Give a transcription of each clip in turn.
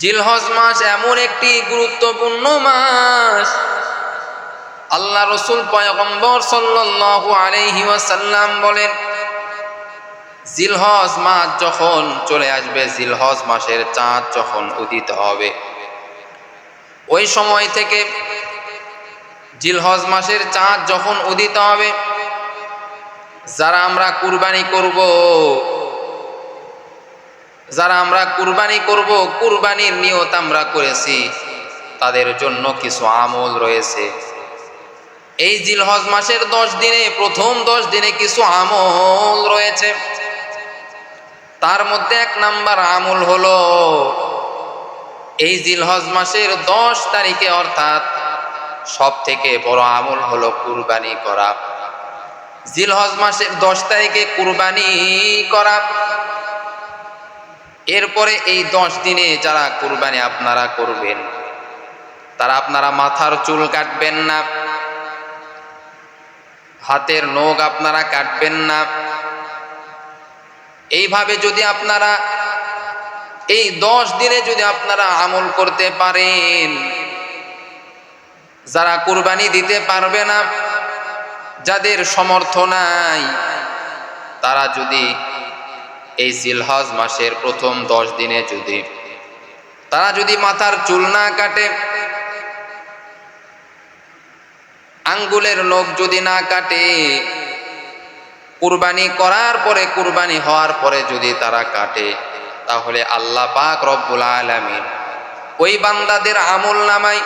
জিলহজ মাস এমন একটি গুরুত্বপূর্ণ মাস। আল্লাহ রসুল পয়গম্বর সাল্লাল্লাহু আলাইহি ওয়াসাল্লাম বলেন, জিলহজ মাস যখন চলে আসবে, জিলহজ মাসের চাঁদ যখন উদিত হবে। ওই সময় থেকে জিলহজ মাসের চাঁদ যখন উদিত হবে, যারা আমরা কুরবানি করব যারা আমরা কুরবানি করব, কুরবানির নিয়ত আমরা করেছি। তাদের জন্য কিছু আমল রয়েছে। এই জিলহজ মাসের দশ দিনে, প্রথম দশ দিনে কিছু আমল রয়েছে। তার মধ্যে এক নাম্বার আমল হলো, এই জিলহজ মাসের দশ তারিখে অর্থাৎ সব থেকে বড় আমল হলো কুরবানি করা। জিলহজ মাসের দশ তারিখে কুরবানি করা। এরপরে এই দশ দিনে যারা কুরবানি আপনারা করবেন, তারা আপনারা মাথার চুল কাটবেন না, হাতের নখ আপনারা কাটবেন না। এইভাবে যদি আপনারা এই দশ দিনে যদি আপনারা আমল করতে পারেন, যারা কুরবানি দিতে পারবে না, যাদের সমর্থ নাই, তারা যদি এই জিলহজ মাসের প্রথম দশ দিনে যদি তারা যদি মাথার চুল না কাটে, আঙ্গুলের নখ যদি না কাটে, কুরবানি করার পরে, কুরবানি হওয়ার পরে যদি তারা কাটে, তাহলে আল্লাহ পাক রব্বুল আলামিন ওই বান্দাদের আমল নামাই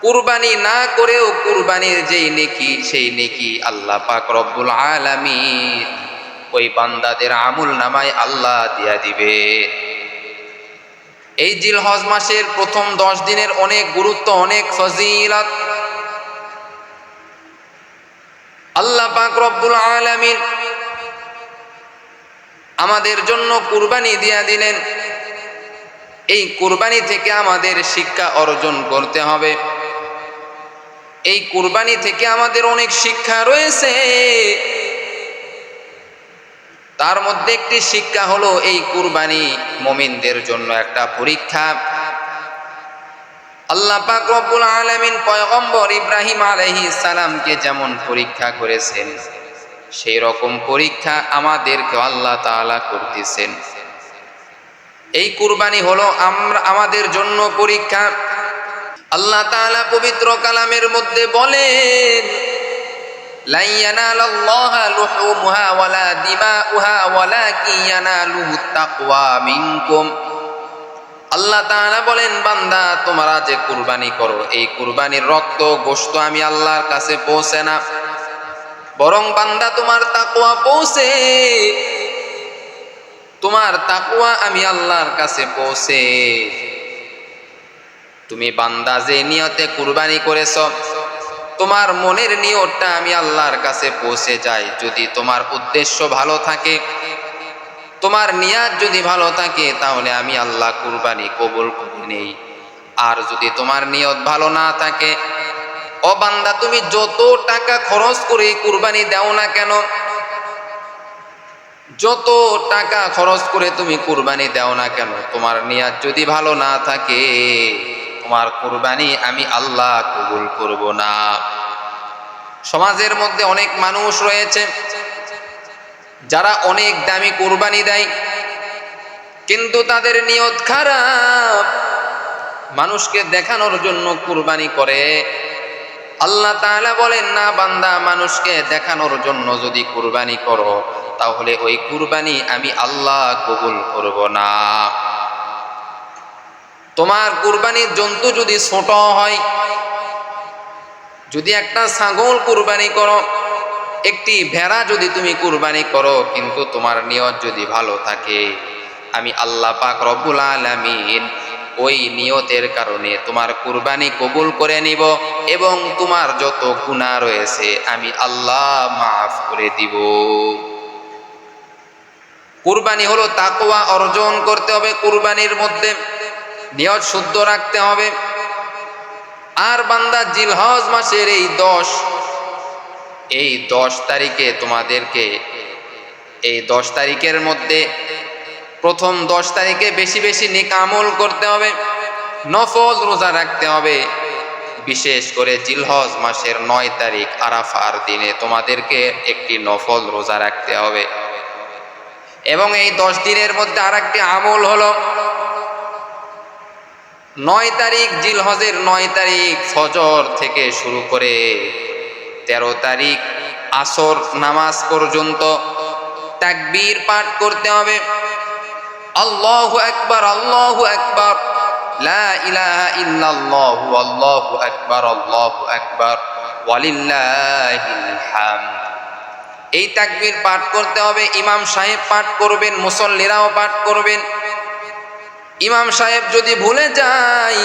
কুরবানি না করেও কুরবানির যেই নেকি, সেই নেকি আল্লাহ পাক রব্বুল আলামিন ওই বান্দাদের আমল নামায় আল্লাহ দিয়া দিবে। এই জিলহজ মাসের প্রথম দশ দিনের অনেক গুরুত্ব, অনেক ফজিলত। আল্লাহ পাক রব্বুল আলামিন আমাদের জন্য কুরবানি দিয়া দিলেন। এই কুরবানি থেকে আমাদের শিক্ষা অর্জন করতে হবে। এই কুরবানি থেকে আমাদের অনেক শিক্ষা রয়েছে। তার মধ্যে একটি শিক্ষা হলো এই কুরবানি মমিনদের জন্য একটা পরীক্ষা। আল্লাহ পাক রব্বুল আলামিন পয়গম্বর ইব্রাহিম আলাইহিস সালামকে যেমন পরীক্ষা করেছেন, সেই রকম পরীক্ষা আমাদেরকে আল্লাহ তাআলা করতেছেন। এই কুরবানি হলো আমরা আমাদের জন্য পরীক্ষা। আল্লাহ তাআলা পবিত্র কালামের মধ্যে বলেন লান ইয়ানালাল্লাহা লুহুমুহা ওয়ালা দিমাউহা ওয়ালাকিন ইয়ানালুহুত তাকওয়া মিনকুম। আল্লাহ তাআলা বলেন, বান্দা, তোমরা যে কুরবানি করো, এই কুরবানির রক্ত গোশত আমি আল্লাহর কাছে পৌঁছে না। বরং বান্দা, তোমার তাকওয়া পৌঁছে। তোমার তাকওয়া আমি আল্লাহর কাছে পৌঁছে। তুমি বান্দা, যে নিয়তে কুরবানি করেছ তোমার মনের নিয়তটা আমি আল্লাহর কাছে পৌঁছে যাই, যদি তোমার উদ্দেশ্য ভালো থাকে। তোমার নিয়াত যদি ভালো থাকে, তাহলে আমি আল্লাহ কুরবানি কবুল করে নেই। আর যদি তোমার নিয়ত ভালো না থাকে, ও বান্দা, তুমি যত টাকা খরচ করে কুরবানি দাও না কেন? যত টাকা খরচ করে তুমি কুরবানি দাও না কেন? তোমার নিয়াত যদি ভালো না থাকে তোমার কুরবানি আমি আল্লাহ কবুল করব না। সমাজের মধ্যে অনেক মানুষ রয়েছে, যারা অনেক দামি কোরবানি দেয়, কিন্তু তাদের নিয়ত খারাপ। মানুষকে দেখানোর জন্য কুরবানি করে। আল্লাহ তাআলা বলেন, না বান্দা, মানুষকে দেখানোর জন্য যদি কুরবানি করো, তাহলে ওই কুরবানি আমি আল্লাহ কবুল করব না। তোমার কুরবানির জন্তু যদি ছোট হয়, যদি একটা ছাগল কুরবানি করো, একটি ভেড়া যদি তুমি কুরবানি করো, কিন্তু তোমার নিয়ত যদি ভালো থাকে, আমি আল্লাহ পাক রব্বুল আলামিন ওই নিয়তের কারণে তোমার কুরবানি কবুল করে নিব এবং তোমার যত গুনাহ রয়েছে, আমি আল্লাহ মাফ করে দিব। কুরবানি হলো তাকওয়া অর্জন করতে হবে কুরবানির মধ্যে। নিয়ত শুদ্ধ রাখতে হবে। আর বান্দা জিলহজ মাসের এই দশ এই দশ তারিখে তোমাদেরকে, এই দশ তারিখের মধ্যে প্রথম দশ তারিখে বেশি বেশি নেক আমল করতে হবে, নফল রোজা রাখতে হবে। বিশেষ করে জিলহজ মাসের নয় তারিখ আরাফার দিনে তোমাদেরকে একটি নফল রোজা রাখতে হবে। এবং এই দশ দিনের মধ্যে আর একটি আমল হলো নয় তারিখ জিলহজের নয় তারিখ ফজর থেকে শুরু করে তেরো তারিখ আসর নামাজ পর্যন্ত তাকবীর পাঠ করতে হবে। আল্লাহু আকবার, আল্লাহু ইল্লাল্লাহু, আল্লাহু আকবার, আল্লাহু হামদ। এই তাকবীর পাঠ করতে হবে, ইমাম সাহেব পাঠ করবেন, মুসল্লিরাও পাঠ করবেন। ইমাম সাহেব যদি ভুলে যায়,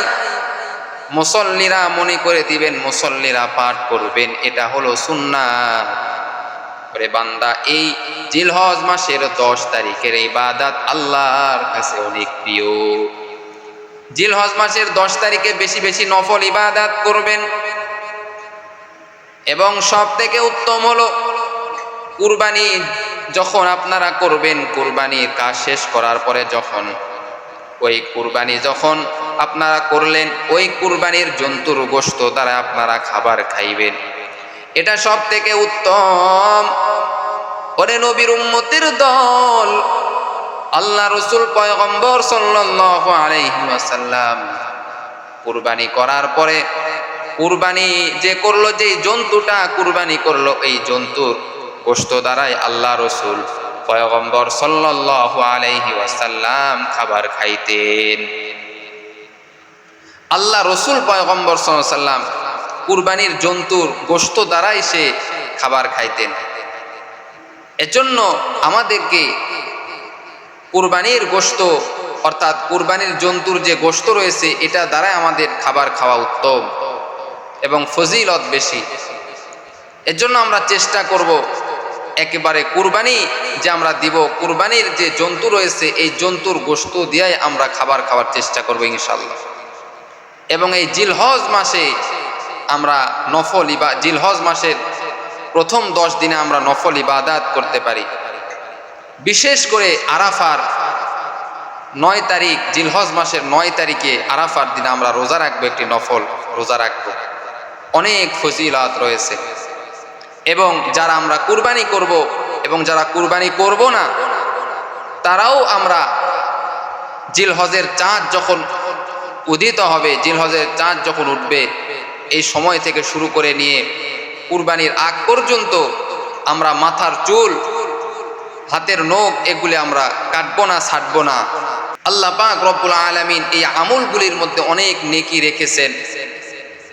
মুসল্লিরা মনে করে দিবেন, মুসল্লিরা পাঠ করবেন, এটা হলো সুন্না বান্দা, এই জিলহজ মাসের দশ তারিখের এই বাদাত আল্লাহর কাছে অনেক প্রিয়। জিলহজ মাসের দশ তারিখে বেশি বেশি নফল ইবাদাত করবেন। এবং সব থেকে উত্তম হলো, কুরবানি যখন আপনারা করবেন, কুরবানির কাজ শেষ করার পরে যখন ওই কুরবানি যখন আপনারা করলেন, ওই কুরবানির জন্তুর গোস্ত দ্বারা আপনারা খাবার খাইবেন। এটা সব থেকে উত্তম। ওরে নবীর উম্মতির দল। আল্লাহ রসুল পয়গম্বর আলাইহি কুরবানি করার পরে কুরবানি যে করল যে জন্তুটা কুরবানি করল, এই জন্তুর গোস্ত দ্বারাই আল্লাহ রসুল পয়গম্বর সাল্লাল্লাহু আলাইহি ওয়াসাল্লাম খাবার খাইতেন। আল্লাহ রসুল পয়গম্বর সাল্লাম কুরবানির জন্তুর গোস্ত দ্বারাই সে খাবার খাইতেন। এজন্য আমাদেরকে কুরবানির গোস্ত অর্থাৎ কুরবানির জন্তুর যে গোস্ত রয়েছে, এটা দ্বারাই আমাদের খাবার খাওয়া উত্তম এবং ফজিলত বেশি। এর জন্য আমরা চেষ্টা করব একেবারে কুরবানি যে আমরা দিব। কুরবানির যে জন্তু রয়েছে, এই জন্তুর গোস্ত দিয়াই আমরা খাবার খাওয়ার চেষ্টা করব ইনশাল্লাহ এবং এই জিলহজ মাসে আমরা নফল ইবা, জিলহজ মাসের প্রথম দশ দিনে আমরা নফল ইবাদাত করতে পারি। বিশেষ করে আরাফার নয় তারিখ, জিলহজ মাসের নয় তারিখে আরাফার দিনে আমরা রোজা রাখব, একটি নফল রোজা রাখব। অনেক ফজিলাত রয়েছে। এবং যারা আমরা কুরবানি করব এবং যারা কুরবানি করব না, তারাও আমরা জিলহজের চাঁদ যখন উদিত হবে, জিলহজের চাঁদ যখন উঠবে, এই সময় থেকে শুরু করে নিয়ে কুরবানির আগ পর্যন্ত আমরা মাথার চুল, হাতের নখ এগুলি আমরা কাটবো না, ছাটবো না। আল্লাহ পাক রব্বুল আলমিন এই আমলগুলির মধ্যে অনেক নেকি রেখেছেন।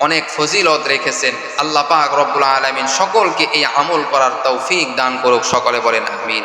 অনেক ফজিলত রেখেছেন। আল্লাহ পাক রব্বুল আলমিন সকলকে এই আমল করার তৌফিক দান করুক, সকলে বলেন আমিন।